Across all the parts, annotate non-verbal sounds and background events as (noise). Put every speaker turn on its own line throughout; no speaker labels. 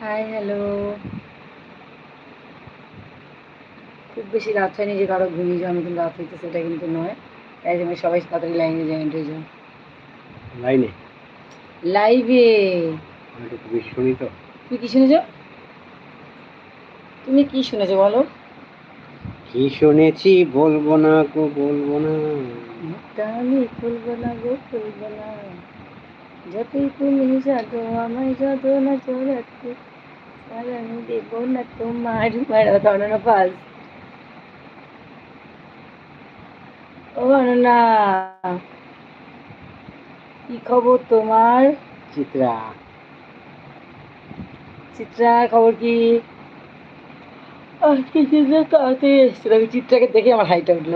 Hi hello খুব বেশি রাত হয়নি যে কারও ঘুমিয়ে যাও নতুন রাত হইতে সেটা কিন্তু নয়। তাই জন্য সবাই তাড়াতাড়ি লাইনে জয়েন্ট হয়ে যাও
লাইনে
লাইভে
একটু শুনি তো।
তুমি কি শুনেছো? তুমি কি শুনেছো বলো?
কি শুনেছি বলব না গো বলব না।
আমি খুলবো না গো খুলবো না। যতই তুমি জাগো আমায় যত না চড়াতে আর আমি দেবো না তোমার মারা অননা পাল ও কি খবর তোমার?
চিত্রা।
চিত্রা খবর কি? আজকে চিত্রা? তাড়াতাড়ি এসেছিল। আমি চিত্রাকে দেখে আমার হাইটা উঠল।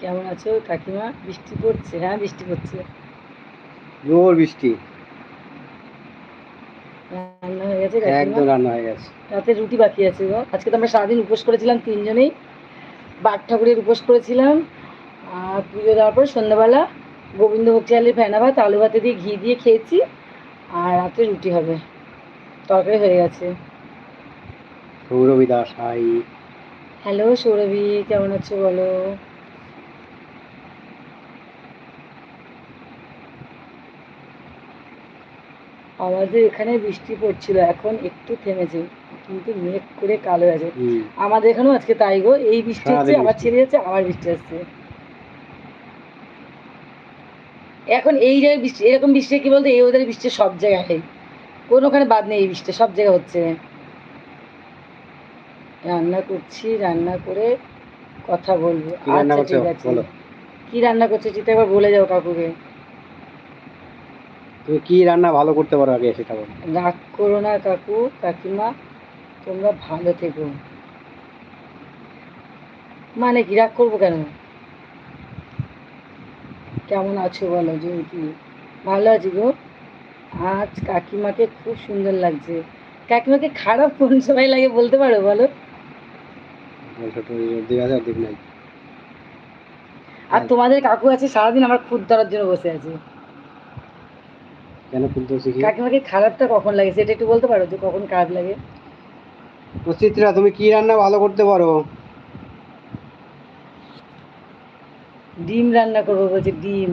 কেমন আছো কাকিমা? বৃষ্টি পড়ছে হ্যাঁ? বৃষ্টি পড়ছে।
জোর বৃষ্টি।
রান্না হয়ে গেছে
একদম রান্না হয়ে গেছে।
রাতে রুটি বাকি আছে গো। আজকে তো আমরা সারাদিন উপোস করেছিলাম তিনজনেই। বাঘ ঠাকুরের উপোস করেছিলাম। আর পুজো দেওয়ার পর সন্ধ্যাবেলা গোবিন্দভোগ চালের ফেনা ভাত আলু ভাতে দিয়ে ঘি দিয়ে খেয়েছি। আর রাতে রুটি হবে। তরকারি হয়ে গেছে।
সৌরভী দাস হাই।
হ্যালো সৌরভী কেমন আছো বলো? আমাদের এখানে বৃষ্টি পড়ছিল এখন একটু থেমেছে কিন্তু মেঘ করে কালো আছে। আমাদের এখানেও আজকে তাই গো এই বৃষ্টি হচ্ছে আবার ছেড়ে যাচ্ছে আবার বৃষ্টি আসছে। এখন এই জায়গায় বৃষ্টি এরকম বৃষ্টি কি বলতো এই ওদের বৃষ্টি সব জায়গায় কোনোখানে বাদ নেই এই বৃষ্টি সব জায়গায় হচ্ছে। রান্না করছি রান্না করে কথা বলব।
কি রান্না
আচ্ছা
করছ?
ঠিক আছে। কি রান্না করছ চিন্তা একবার বলে যাও কাকুকে।
তুমি কি রান্না ভালো করতে পারো আগে সেটা বলো।
রাগ করো না কাকু কাকিমা তোমরা ভালো থেকো। মানে কি রাগ করব কেন? কেমন আছো বলো জয়ন্তী ভালো আছি গো। আজ কাকিমাকে খুব সুন্দর লাগছে। কাকিমাকে খারাপ কোন সময় লাগে বলতে পারো বলো? আর তোমাদের কাকু আছে সারাদিন আমার খুদ ধরার জন্য বসে আছে।
কেন খুলতে শিখি
কাকিমাকে খারাপটা কখন লাগে সেটা একটু বলতে পারো যে কখন খারাপ লাগে?
চিত্রা তুমি কি রান্না ভালো করতে পারো?
ডিম রান্না করব বলছে ডিম।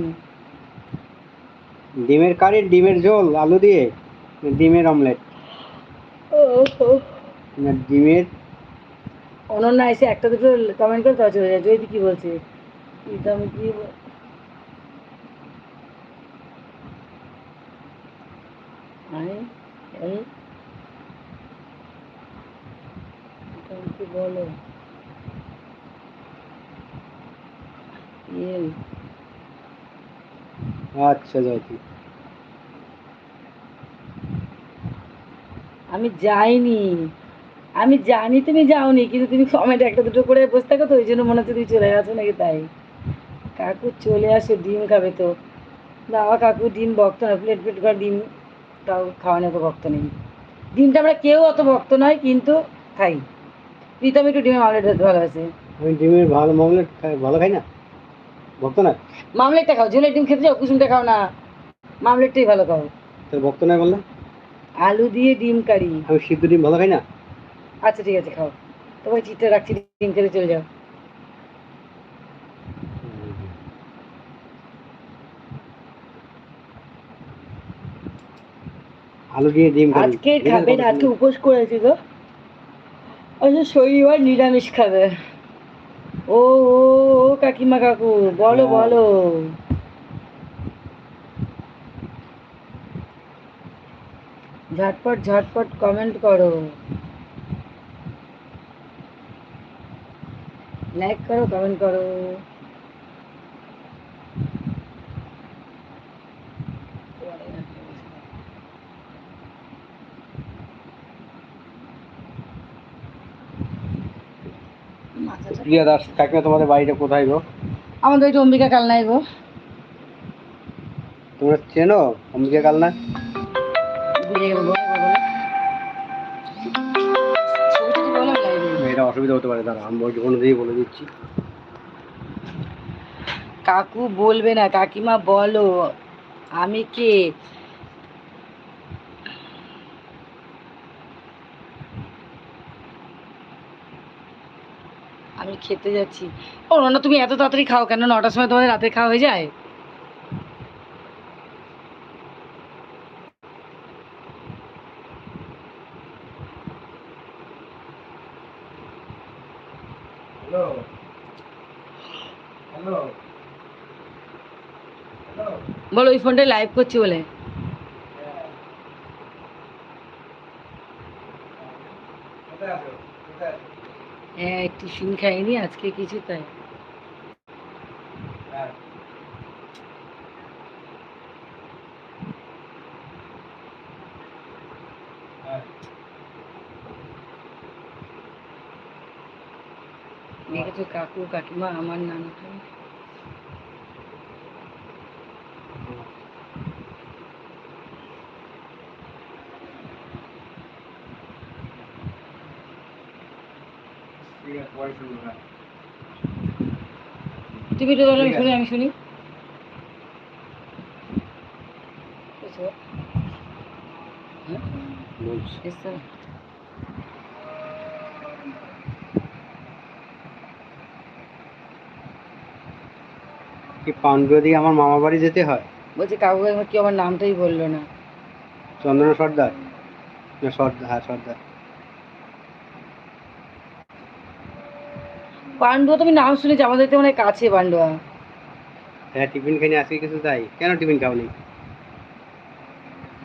ডিমের কারি ডিমের ঝোল আলু দিয়ে? ডিমের অমলেট? না ডিমের?
অনন্যা এসে একটা দুটো কমেন্ট করে তারপর চলে যায় জয়দি কি বলছে? কি আরে, এই, কি বলো।
আচ্ছা জয়তি।
আমি যাইনি। আমি জানি তুমি যাওনি কিন্তু তুমি কমেন্ট একটা দুটো করে বসে থাকো তো ওই জন্য মনে হচ্ছে তুমি চলে গেছো নাকি তাই। কাকু চলে আসো ডিম খাবে তো। বাবা কাকু ডিম ভক্ত না প্লেট প্লেট করে ডিম তাও খাওয়ানোর তো ভক্ত নেই। ডিমটা আমরা কেউ অত ভক্ত নয় কিন্তু খাই। প্রীতম একটু ডিমের মামলেট ধরতে ভালোবাসে।
আমি ডিমের ভালো অমলেট খাই ভালো খাই না? ভক্ত না
মামলেটটা খাও ঝোলের ডিম খেতে যাও কুসুমটা খাও না। মামলেটটাই ভালো খাও।
তোর ভক্ত নাই বললাম
আলু দিয়ে ডিম কারি।
আমি সিদ্ধ ডিম ভালো খাই না?
আচ্ছা ঠিক আছে খাও। তোমাকে চিটটা রাখছি ডিম খেতে চলে যাও।
আলু দিয়ে ডিম
আজকে খাবে না আজকে উপোস করেছি গো আচ্ছা শনিবার নিরামিষ খাবে। ও ও ও কাকিমা কাকু বলো
হ্যাঁ।
বলো। ঝটপট ঝটপট কমেন্ট করো। লাইক করো কমেন্ট করো।
প্রিয়া দাস কাকিমা তোমাদের বাড়িটা কোথায় গো?
আমাদের ওইটা অম্বিকা কাল নাই গো।
তোমরা চেনো অম্বিকা কালনা? এটা অসুবিধা হতে পারে দাঁড়া আমি কোনো দিনই বলে দিচ্ছি।
কাকু বলবে না কাকিমা বলো আমি কে? খেতে যাচ্ছি। ও না তুমি এত তাড়াতাড়ি খাও কেন? নটার সময় তোমাদের রাতে খাওয়া হয়ে যায়? বলো ওই ফোনটা লাইভ করছি বলে। হ্যাঁ টিফিন খাইনি আজকে কিছু তাই।
হ্যাঁ।
কাকু কাকিমা আমার নানা
ঠিক আছে পরে শুনব হ্যাঁ
তুমি তো বলো আমি শুনি আমি শুনি।
কি দিয়ে আমার মামা বাড়ি যেতে হয়?
বলছি কাকু কি আমার নামটাই বলল না।
চন্দনা সর্দার? না সর্দার হ্যাঁ সর্দার
পান্ডুয়া তুমি নাম শুনেছি আমাদের তো মানে কাছে পান্ডুয়া
হ্যাঁ টিফিন খাইনি আজকে কিছু তাই কেন টিফিন খাওনি?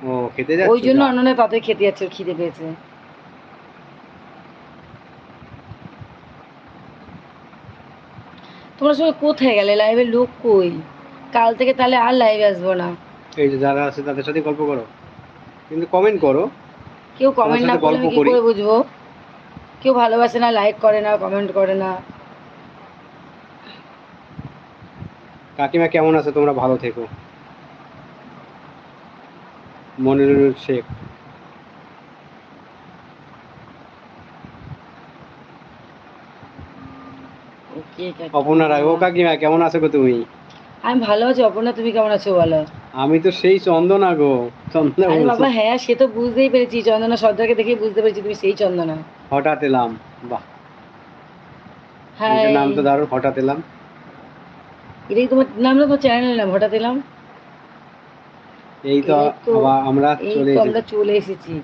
ও খেতে যাচ্ছ
ওই জন্য
যা।
অন্যনে তাতে খেতে যাচ্ছে খিদে পেয়েছে। তোমরা সবাই কোথায় গেলে? লাইভে লোক কই? কাল থেকে তাহলে আর লাইভে আসব না।
এই যে যারা আছে তাদের সাথে গল্প করো। কিন্তু কমেন্ট করো।
কেউ কমেন্ট না করলে কি
করে।
বুঝব? কেউ ভালোবাসে না লাইক করে না কমেন্ট করে না।
কাকিমা কেমন আছে? তোমরা ভালো থেকো। মনিরুল শেখ। অপর্ণা রায় ও কাকিমা কেমন আছো গো তুমি?
আমি ভালো আছি অপর্ণা তুমি কেমন আছো বলো?
আমি তো সেই চন্দনা গো চন্দনা
বাবা হ্যাঁ সে তো বুঝতেই পেরেছি চন্দনা সর্দারকে দেখে বুঝতে পেরেছি তুমি সেই চন্দনা।
হঠাৎ এলাম বাহ।
হ্যাঁ।
নাম তো দারুণ হঠাৎ এলাম।
এটাই তোমার নাম না তোমার চ্যানেল নাম হঠাৎ এলাম।
এই তো
এই
আমরা
এই
চলে
আমরা চলে এসেছি।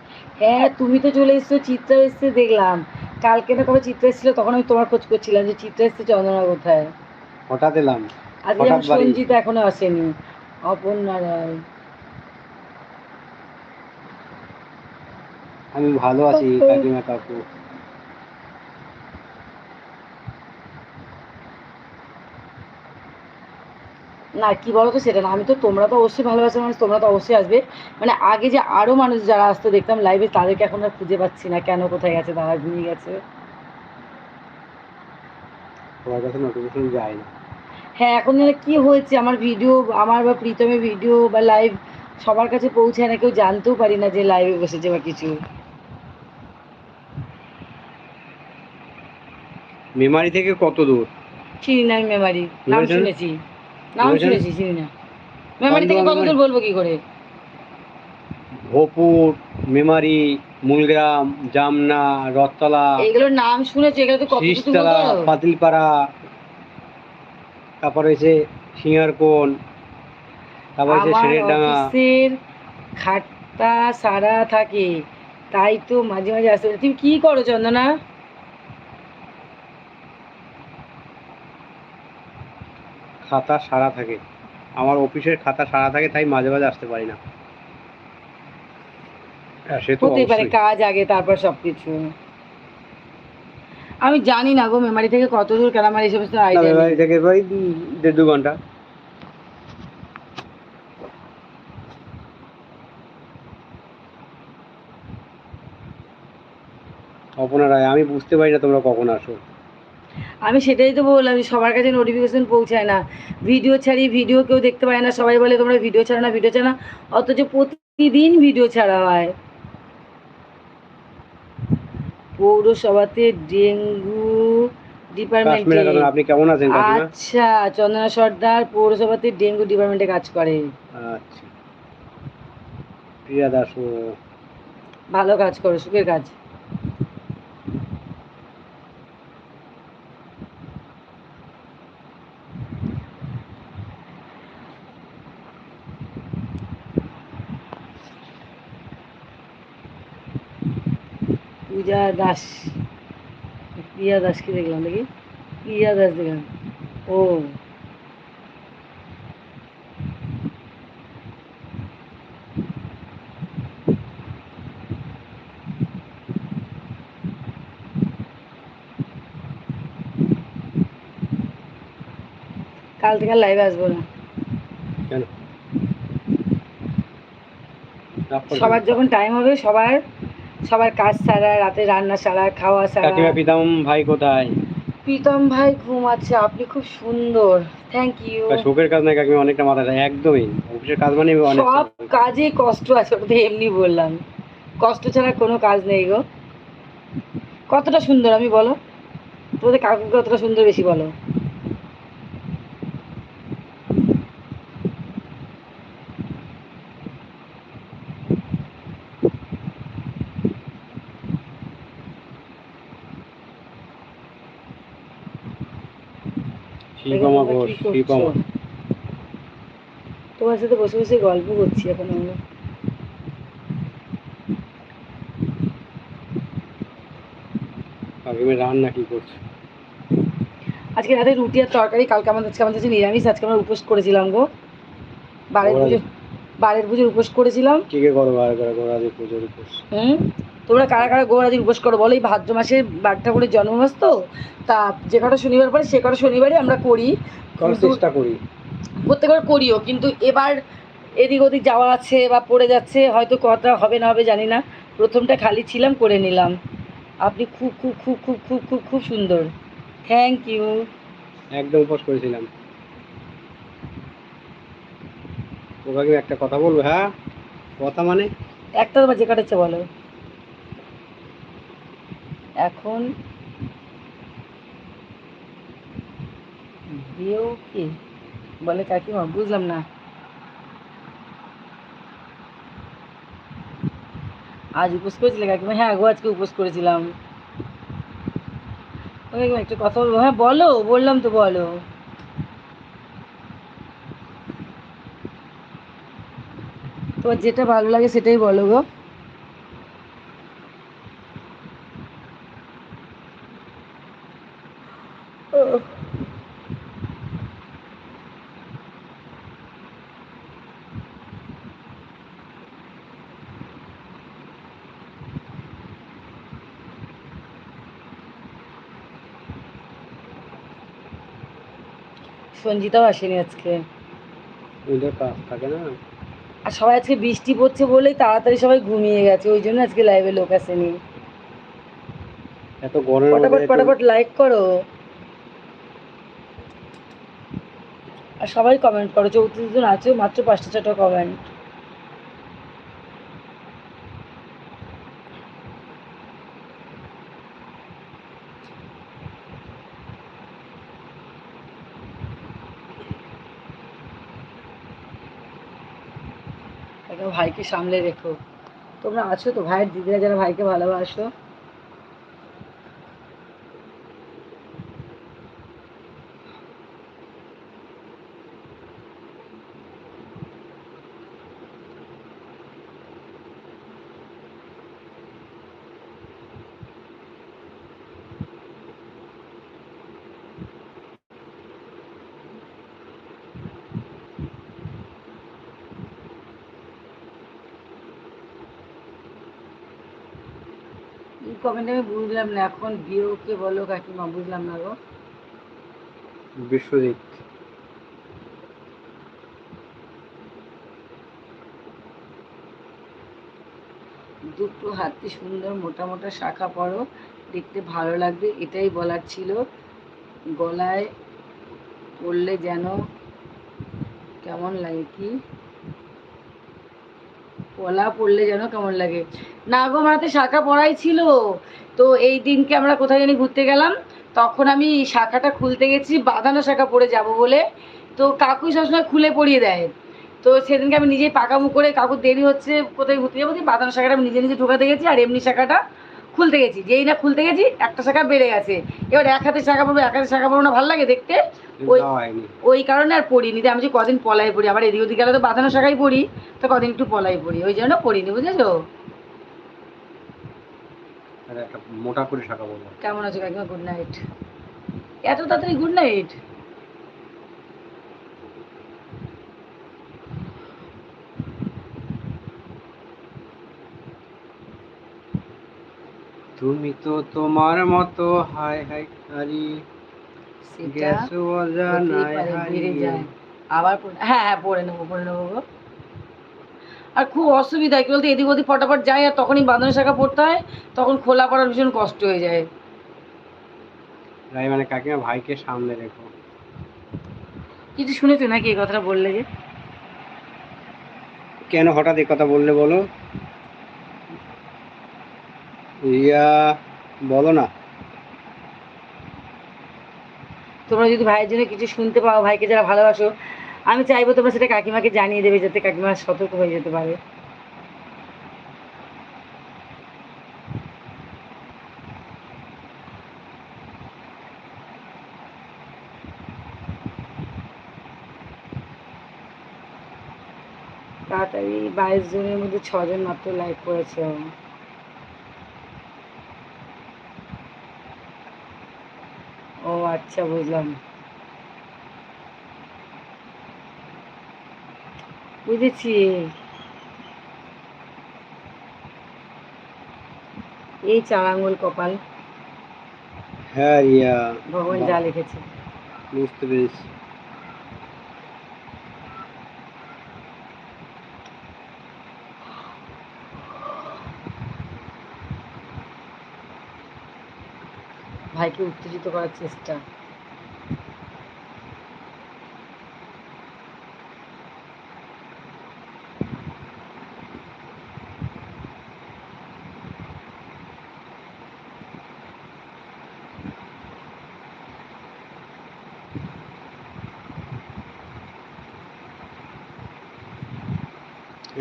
হ্যাঁ তুমি তো চলে এসেছ চিত্রা এসছে দেখলাম। কালকে না কবে চিত্রা এসেছিল তখন আমি তোমার খোঁজ করছিলাম যে চিত্রা এসছে চন্দনা কোথায়।
হঠাৎ এলাম
আজকে সঞ্জিত এখনও আসেনি অপর্ণা রায়।
আমি ভালো আছি কাকিমা কাকু।
না কি বলো তো সেটা না। আমি তো তোমরা তো অবশ্যই ভালোবাসো মানুষ তোমরা তো অবশ্যই আসবে। মানে আগে যে আরও মানুষ যারা আসতো দেখতাম লাইভে তাদেরকে এখন আর খুঁজে পাচ্ছি না কেন কোথায় গেছে তারা ঘুমিয়ে গেছে।
যায় না।
হ্যাঁ এখন যেন কি হয়েছে? আমার ভিডিও আমার বা প্রীতমের ভিডিও বা লাইভ সবার কাছে পৌঁছায় না কেউ জানতেও পারি না যে লাইভে বসেছে বা কিছু।
মেমারি থেকে কত দূর?
চিনি না মেমারি নাম শুনেছি। নাম শুনেছি চিনি না। মেমারি থেকে কত দূর বলব কি করে?
ভোপুর মেমারি মূলগ্রাম জামনা রথতলা
এইগুলোর নাম শুনেছি এগুলো তো কত কিছু
পাতিলপাড়া তারপরে হচ্ছে সিঙ্গারকোন তারপর
আমার
সেরের
খাটটা সারা থাকে তাই তো মাঝে মাঝে আসতে তুমি কি করো চন্দনা?
খাতা সারা থাকে। আমার অফিসের খাতা সারা থাকে তাই মাঝে মাঝে আসতে পারি না। হ্যাঁ, সে তো
হতেই পারে
অবশ্যই।
কাজ আগে তারপর সবকিছু। আমি জানি না গো মেমারি থেকে কত দূর কেন আমার এই সমস্ত
না,
আইডিয়া
মেমারি থেকে ওই দেড় দু ঘণ্টা। অপনা রায় আমি বুঝতে পারি না তোমরা কখন আসো।
আমি সেটাই তো বললাম সবার কাছে নোটিফিকেশন পৌঁছায় না। ভিডিও ছাড়ি ভিডিও কেউ দেখতে পায় না সবাই বলে তোমরা ভিডিও ছাড়ো না ভিডিও ছাড়ো না অথচ প্রতিদিন ভিডিও ছাড়া হয়। পৌরসভাতে ডেঙ্গু ডিপার্টমেন্টে
আপনি কেমন আছেন
আচ্ছা চন্দনা সর্দার পৌরসভাতে ডেঙ্গু ডিপার্টমেন্টে কাজ করে।
আচ্ছা। প্রিয়া দাস
ভালো কাজ করে সুখের কাজ। পূজা দাস প্রিয়া দাস কি দেখলাম দেখি? প্রিয়া দাস দেখলাম। ও। কাল থেকে লাইভে আসব না।
কেন?
সবার যখন টাইম হবে সবার সবার কাজ সারা রাতে রান্না সারা খাওয়া সারা
কাকিমা পিতাম ভাই কোথায়?
প্রীতম ভাই ঘুমাচ্ছে আপনি খুব সুন্দর। থ্যাংক ইউ
শোকের কাজ নাই কাকিমা অনেকটা মাথা যায় একদমই। অফিসের কাজ মানে অনেক
সব কাজে। কষ্ট আছে ওটা তো এমনি বললাম। কষ্ট ছাড়া কোনো কাজ নেই গো। কতটা সুন্দর আমি বলো? তোমাদের কাকু কতটা সুন্দর বেশি বলো?
শিবমা ঘোষ
কি তোমার সাথে বসে বসে গল্প করছি এখন আমরা।
কাকিমা রান্না কি করছে?
আজকে রাতে রুটি আর তরকারি কালকে আমাদের আজকে আমাদের নিরামিষ আজকে আমরা উপোস করেছিলাম গো। বারের পুজো বারের পুজোর উপোস করেছিলাম।
কে কে করো বার করে গোড়াদি পুজোর উপোস?
হুম? তোমরা কারা কারা গৌরাদির উপোস করো? বলো এই ভাদ্র মাসে বাঘ ঠাকুরের জন্মমাস তো তা যে কটা শনিবার পরে সে কটা শনিবারই আমরা করি।
চেষ্টা করি।
প্রত্যেকবার করিও কিন্তু এবার এদিক ওদিক যাওয়া আছে বা পড়ে যাচ্ছে হয়তো কথা হবে না হবে জানি না। প্রথমটা খালি ছিলাম করে নিলাম। আপনি খুব খুব খুব খুব খুব খুব খুব সুন্দর। থ্যাংক ইউ
একদম উপোস করেছিলাম। ও কাকিমা একটা কথা বলব হ্যাঁ? কথা মানে?
একটা তোমার যে কাটাচ্ছে বলো। এখন বিয়েও কি? বলে কাকিমা, বুঝলাম না। আজ উপোস করেছিলে কাকিমা? হ্যাঁ গো, আজকে উপোস করেছিলাম। ও একটা কথা বলব? হ্যাঁ বলো, বললাম তো বলো। তোমার যেটা ভালো লাগে সেটাই বলো গো। সঞ্জিতাও আসেনি আজকে।
ওদের কাজ থাকে না?
আর সবাই আজকে বৃষ্টি পড়ছে বলেই তাড়াতাড়ি সবাই ঘুমিয়ে গেছে ওই জন্য আজকে লাইভে লোক আসেনি।
এত গরম
ফটাফট ফটাফট লাইক করো। আর সবাই কমেন্ট করো চৌত্রিশ জন আছো মাত্র পাঁচটা ছটা কমেন্ট ভাইকে সামলে রেখো তোমরা আছো তো ভাইয়ের দিদিরা যারা ভাইকে ভালোবাসো এই কমেন্ট আমি বুঝলাম না এখন বলো কাকিমা বুঝলাম না গো।
বিশ্বজিৎ।
দুটো হাতে সুন্দর মোটা মোটা শাখা পরো দেখতে ভালো লাগবে এটাই বলার ছিল। গলায় পড়লে যেন কেমন লাগে কি? পলা পড়লে যেন কেমন লাগে। না গো আমার হাতে শাখা পড়াই ছিল, তো এই দিনকে আমরা কোথায় জানি ঘুরতে গেলাম। তখন আমি শাখাটা খুলতে গেছি, বাঁধানো শাখা পরে যাব বলে। তো কাকুই সবসময় খুলে পড়িয়ে দেয়। তো সেদিনকে আমি নিজেই পাকামু করে কাকুর দেরি হচ্ছে কোথায় ঘুরতে যাব বাঁধানো শাখাটা আমি নিজে নিজে ঢোকাতে গেছি আর এমনি শাখাটা খুলতে গেছি। যেই না খুলতে গেছি, একটা শাখা বেড়ে গেছে। এবার এক হাতে শাখা পড়ব, এক হাতে শাখা পড়ব না ভালো লাগে দেখতে। ওই কারণে আর পড়িনি। আমি যে কদিন পলাই পড়ি আবার এদিক ওদিক গেলে তো বাঁধানো শাখাই পড়ি তো কদিন একটু পলাই পড়ি। ওই জন্য পড়িনি বুঝেছ?
মোটা করে শাখা বলব
কেমন আছো কাকিমা? গুড নাইট এত তাড়াতাড়ি গুড নাইট
তুমি তো তোমার মতো হাই হাই হারি
সেটা যায়। আবার হ্যাঁ হ্যাঁ পড়ে নেব পড়ে নেব গো। আর খুব অসুবিধা কি বলতো এদিক ওদিক ফটাফট যায় আর তখনই বাঁধানো শাখা পড়তে হয় তখন খোলা পড়ার ভীষণ কষ্ট হয়ে যায়।
তাই মানে কাকিমা ভাইকে সামনে রেখো।
কিছু শুনেছো নাকি এই কথাটা বললে যে?
কেন হঠাৎ এই কথা বললে বলো? ইয়া বলো না।
তোমরা যদি ভাইয়ের জন্য কিছু শুনতে পাও, ভাইকে যারা ভালোবাসো, আমি চাইব তোমরা সেটা কাকিমাকে জানিয়ে দেবে যাতে কাকিমা সতর্ক হয়ে যেতে পারে। তাড়াতাড়ি বাইশ জনের মধ্যে ছজন মাত্র লাইক করেছে ও আচ্ছা বুঝলাম। বুঝেছি। এই চার আঙ্গুল কপাল।
হ্যাঁ ইয়া
ভগবান যা লিখেছে।
বুঝতে পেরেছি।
ভাইকে উত্তেজিত করার চেষ্টা।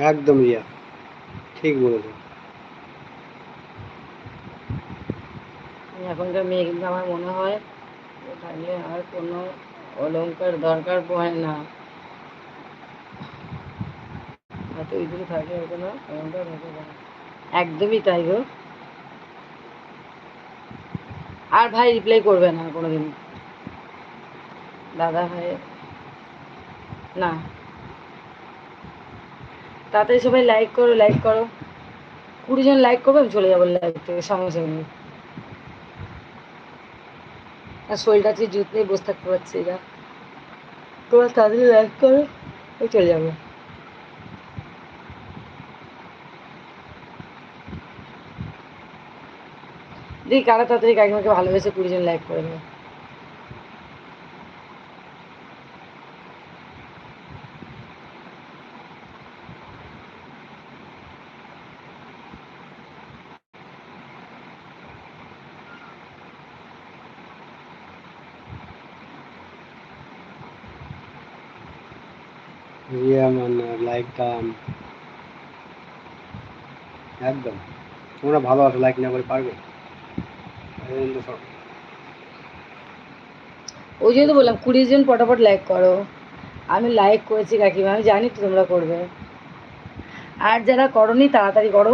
একদম ইয়া ঠিক বলেছ।
এখনকার মেয়ে কিন্তু আমার মনে হয়। থাকলে আর কোনো অলংকার দরকার পড়ে না। এত ইঁদুর থাকে কোনো অলংকার দরকার পড়ে না। একদমই তাই গো। আর ভাই রিপ্লাই করবে না কোনোদিন। দাদা ভাই, না। তাড়াতাড়ি সবাই লাইক করো লাইক করো। কুড়ি জন লাইক করবে, আমি চলে যাব লাইক থেকে, সঙ্গে সঙ্গে। আর শরীরটা আজকে জুত নিয়ে বসে থাকতে পারছি না তোমরা তাড়াতাড়ি লাইক করো, আমি চলে যাব। দেখি কারা তাড়াতাড়ি কাকিমাকে ভালোবেসে কুড়ি জন লাইক করে দেবে
ইয়া মানে লাইক দাম একদম তোমরা ভালো আছো লাইক না করে পারবে।
ওই জন্য তো বললাম কুড়ি জন পটাপট লাইক করো। আমি লাইক করেছি কাকিমা আমি জানি তো তোমরা করবে। আর যারা করনি তাড়াতাড়ি করো।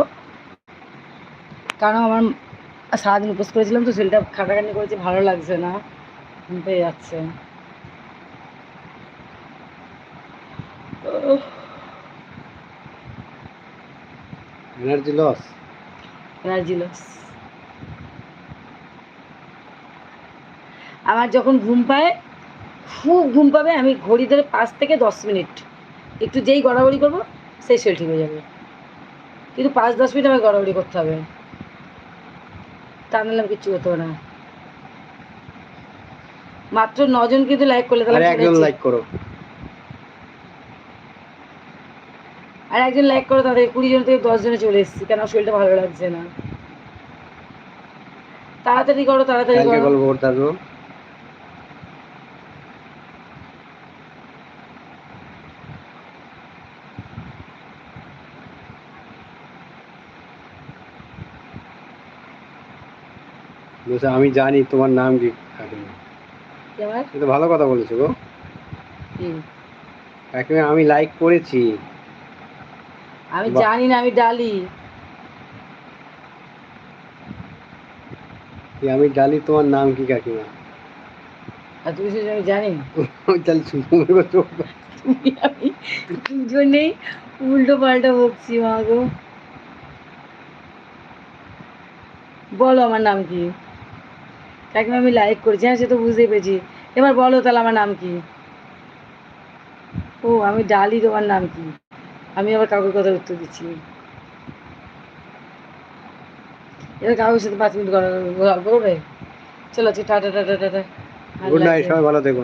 কারণ আমার সারাদিন উপোস করেছিলাম তো শরীরটা খাটাখাটি করেছি ভালো লাগছে না। পেয়ে যাচ্ছে।
এনার্জি লস
এনার্জি লস আমার যখন ঘুম পায় খুব ঘুম পাবে আমি ঘড়ি ধরে পাঁচ থেকে দশ মিনিট। একটু যেই গড়াগড়ি করব সেই শরীর ঠিক হয়ে যাবে। কিন্তু পাঁচ দশ মিনিট আমাকে গড়াগড়ি করতে হবে। তা নাহলে আমি কিচ্ছু হতে না। মাত্র নজন কিন্তু লাইক করলে তাহলে
একজন লাইক করো।
একজন লাইক করো তাদের কুড়ি জন থেকে দশ জনে চলে এসেছি। কেন শরীরটা ভালো লাগছে না? তাড়াতাড়ি করো তাড়াতাড়ি করো।
আমি জানি তোমার নাম কি কাকিমা ভালো কথা বলেছ গো? কাকিমা আমি লাইক করেছি।
আমি
বাহ।
জানি না আমি ডালি।
কি আমি জানি তোমার নাম কি কাকিমা?
আর তুমি সেটা আমি জানি (laughs)
আমি তাহলে সুন্দর করে চোখ
তুমি আমি দুজনেই উল্টো পাল্টা বকছি মা গো। বলো আমার নাম কি? কাকিমা আমি লাইক করেছি হ্যাঁ সে তো বুঝতেই পেরেছি। এবার বলো তাহলে আমার নাম কি? ও আমি ডালি তোমার নাম কি? আমি আবার কাউকে কথা উত্তর দিচ্ছি এবার কাকুর সাথে পাঁচ মিনিট গল্প করবে। চলো আজকে tata tata tata
good night, সবাই ভালো থেকো।